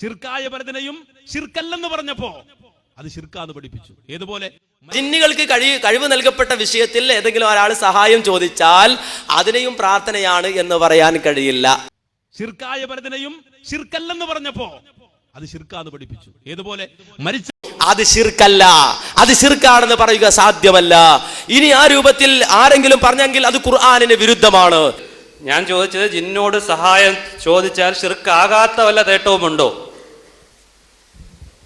ശിർക്കായ പരതിനെയും ശിർക്കല്ലെന്ന് പറഞ്ഞപ്പോ അത് ശിർക്കാന്ന് പഠിപ്പിച്ചു. ഏതുപോലെ? ജിന്നുകൾക്ക് കഴി കഴിവ് നൽകപ്പെട്ട വിഷയത്തിൽ ഏതെങ്കിലും ഒരാൾ സഹായം ചോദിച്ചാൽ അതിനെയും പ്രാർത്ഥനയാണ് എന്ന് പറയാൻ കഴിയില്ല. ശിർക്കായ പരതിനെയും ശിർക്കല്ലെന്ന് പറഞ്ഞപ്പോ അത് ശിർക്കാന്ന് പഠിപ്പിച്ചു. ഏതുപോലെ? മരിച്ച അത് ശിർക്കല്ല. അത് ശിർക്കാണെന്ന് പറയുക സാധ്യമല്ല. ഇനി ആ രൂപത്തിൽ ആരെങ്കിലും പറഞ്ഞെങ്കിൽ അത് ഖുർആാനിന് വിരുദ്ധമാണ്. ഞാൻ ചോദിച്ചത് ജിന്നോട് സഹായം ചോദിച്ചാൽ ശിർക്കാകാത്ത വല്ല തേട്ടവുമുണ്ടോ?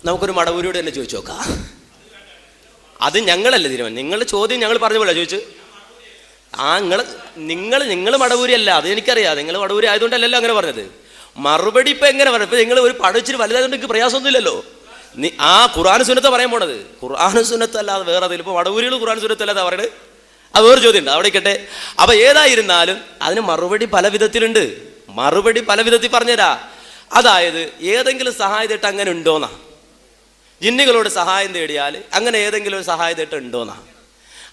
നമുക്കൊരു മടവൂരിയോട് തന്നെ ചോദിച്ചു നോക്കാം. അത് ഞങ്ങളല്ലേ തീരുമാനം? നിങ്ങൾ ചോദ്യം ഞങ്ങൾ പറഞ്ഞു പോലെ ചോദിച്ചു. ആ നിങ്ങൾ നിങ്ങൾ നിങ്ങൾ മടവൂരി അല്ല അത് എനിക്കറിയാം. നിങ്ങൾ മടവൂരി ആയതുകൊണ്ടല്ലല്ലോ അങ്ങനെ പറഞ്ഞത്. മറുപടി ഇപ്പം എങ്ങനെ പറഞ്ഞു ഇപ്പം നിങ്ങൾ ഒരു പഠിച്ചിട്ട് വലുതായതുകൊണ്ട് എനിക്ക് പ്രയാസമൊന്നുമില്ലല്ലോ. നീ ആ ഖുർആൻ സുന്നത്ത പറയാൻ പോണത്. ഖുർആൻ സുന്നത്ത് അല്ലാതെ വേറെ അതിൽ ഇപ്പോൾ മടവൂരികൾ ഖുർആൻ സുന്നത്ത് അല്ലാതെ പറയുന്നത് അത് വേറെ ചോദ്യം ഉണ്ട് അവിടെ ഇക്കട്ടെ അപ്പം ഏതായിരുന്നാലും അതിന് മറുപടി പല വിധത്തിലുണ്ട്. മറുപടി പല വിധത്തിൽ പറഞ്ഞുതരാ. അതായത് ഏതെങ്കിലും സഹായത്തിട്ട് അങ്ങനെ ഉണ്ടോന്നാ? ജിന്നുകളോട് സഹായം തേടിയാൽ അങ്ങനെ ഏതെങ്കിലും ഒരു സഹായം തേട്ടുണ്ടോന്നാ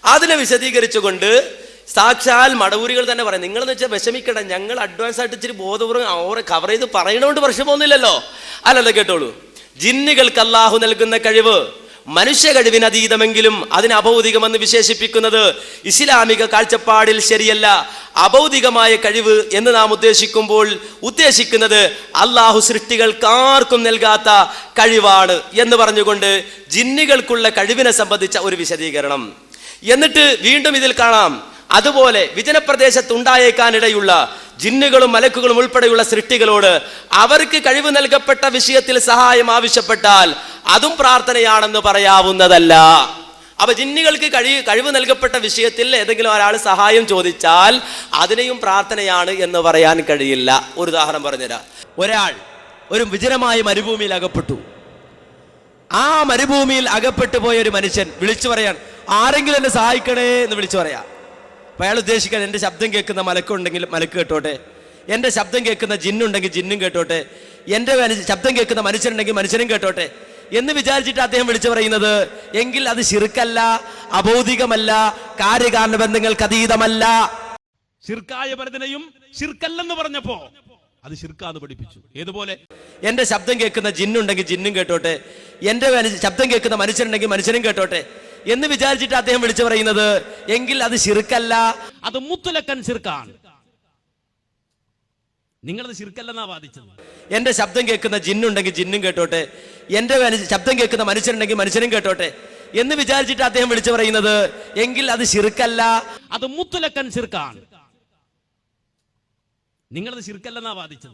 അതിനെ വിശദീകരിച്ചുകൊണ്ട് സാക്ഷാൽ മടവൂരികൾ തന്നെ പറയും. നിങ്ങളെന്ന് വെച്ചാൽ വിഷമിക്കണ്ട ഞങ്ങൾ അഡ്വാൻസ് ആയിട്ട് ഇച്ചിരി ബോധപൂർവം അവരെ കവർ ചെയ്ത് പറയണോണ്ട് പ്രശ്നമൊന്നുമില്ലല്ലോ. അല്ലല്ലോ കേട്ടോളൂ. ജിന്നുകൾക്ക് അള്ളാഹു നൽകുന്ന കഴിവ്. മനുഷ്യ കഴിവിനതീതമെങ്കിലും അതിന് അഭൗതികമെന്ന് വിശേഷിപ്പിക്കുന്നത് ഇസ്ലാമിക കാഴ്ചപ്പാടിൽ ശരിയല്ല. അഭൗതികമായ കഴിവ് എന്ന് നാം ഉദ്ദേശിക്കുമ്പോൾ ഉദ്ദേശിക്കുന്നത് അള്ളാഹു സൃഷ്ടികൾക്കാർക്കും നൽകാത്ത കഴിവാണ് എന്ന് പറഞ്ഞുകൊണ്ട് ജിന്നുകൾക്കുള്ള കഴിവിനെ സംബന്ധിച്ച ഒരു വിശദീകരണം. എന്നിട്ട് വീണ്ടും ഇതിൽ കാണാം. അതുപോലെ വിജനപ്രദേശത്ത് ഉണ്ടായേക്കാനിടയുള്ള ജിന്നുകളും മലക്കുകളും ഉൾപ്പെടെയുള്ള സൃഷ്ടികളോട് അവർക്ക് കഴിവ് നൽകപ്പെട്ട വിഷയത്തിൽ സഹായം ആവശ്യപ്പെട്ടാൽ അതും പ്രാർത്ഥനയാണെന്ന് പറയാവുന്നതല്ല. അപ്പൊ ജിന്നുകൾക്ക് കഴി കഴിവ് നൽകപ്പെട്ട വിഷയത്തിൽ ഏതെങ്കിലും ഒരാൾ സഹായം ചോദിച്ചാൽ അതിനെയും പ്രാർത്ഥനയാണ് എന്ന് പറയാൻ കഴിയില്ല. ഒരു ഉദാഹരണം പറഞ്ഞുതരാം. ഒരാൾ ഒരു വിജനമായ മരുഭൂമിയിൽ അകപ്പെട്ടു. ആ മരുഭൂമിയിൽ അകപ്പെട്ടു പോയ ഒരു മനുഷ്യൻ വിളിച്ചു പറയാൻ ആരെങ്കിലും എന്നെ സഹായിക്കണേ എന്ന് വിളിച്ചു പറയാ. അപ്പൊ അയാൾ ഉദ്ദേശിക്കാൻ എന്റെ ശബ്ദം കേൾക്കുന്ന മലക്കുണ്ടെങ്കിൽ മലക്ക് കേട്ടോട്ടെ. എന്റെ ശബ്ദം കേൾക്കുന്ന ജിന്നുണ്ടെങ്കിൽ ജിന്നും കേട്ടോട്ടെ. എന്റെ ശബ്ദം കേൾക്കുന്ന മനുഷ്യനുണ്ടെങ്കിൽ മനുഷ്യനും കേട്ടോട്ടെ. എന്ന് വിചാരിച്ചിട്ട് അദ്ദേഹം വിളിച്ചു പറയുന്നത് എങ്കിൽ അത് ശിർക്കല്ല അബൗദികമല്ല കാര്യകാരണ ബന്ധങ്ങൾക്ക് അതീതമല്ല. ശിർക്കായ പലതിനെയും ശിർക്കല്ലെന്ന് പറഞ്ഞപ്പോ അത് ശിർക്കാന്ന് പഠിപ്പിച്ചു. ഏതുപോലെ? എന്റെ ശബ്ദം കേൾക്കുന്ന ജിന്നുണ്ടെങ്കിൽ ജിന്നും കേട്ടോട്ടെ എന്റെ ശബ്ദം കേൾക്കുന്ന മനുഷ്യരുണ്ടെങ്കിൽ മനുഷ്യനും കേട്ടോട്ടെ എന്ന് വിചാരിച്ചിട്ട് അദ്ദേഹം വിളിച്ചു പറയുന്നത് എങ്കിൽ അത് ശിർക്കല്ല. അത് മുത്തുലക്കൻ ശിർക്കാണ്. നിങ്ങളത് ശിർക്കല്ലെന്നാ വാദിച്ചത്. എന്റെ ശബ്ദം കേൾക്കുന്ന ജിന്നുണ്ടെങ്കിൽ ജിന്നും കേട്ടോട്ടെ എന്റെ ശബ്ദം കേൾക്കുന്ന മനുഷ്യനുണ്ടെങ്കിൽ മനുഷ്യരും കേട്ടോട്ടെ. എന്ന് വിചാരിച്ചിട്ട് അദ്ദേഹം വിളിച്ചു പറയുന്നത് എങ്കിൽ അത് ശിർക്കല്ല. അത് മുത്തുലക്കൻ ശിർക്കാണ്. നിങ്ങളത് ശിർക്കല്ലെന്നാ വാദിച്ചത്.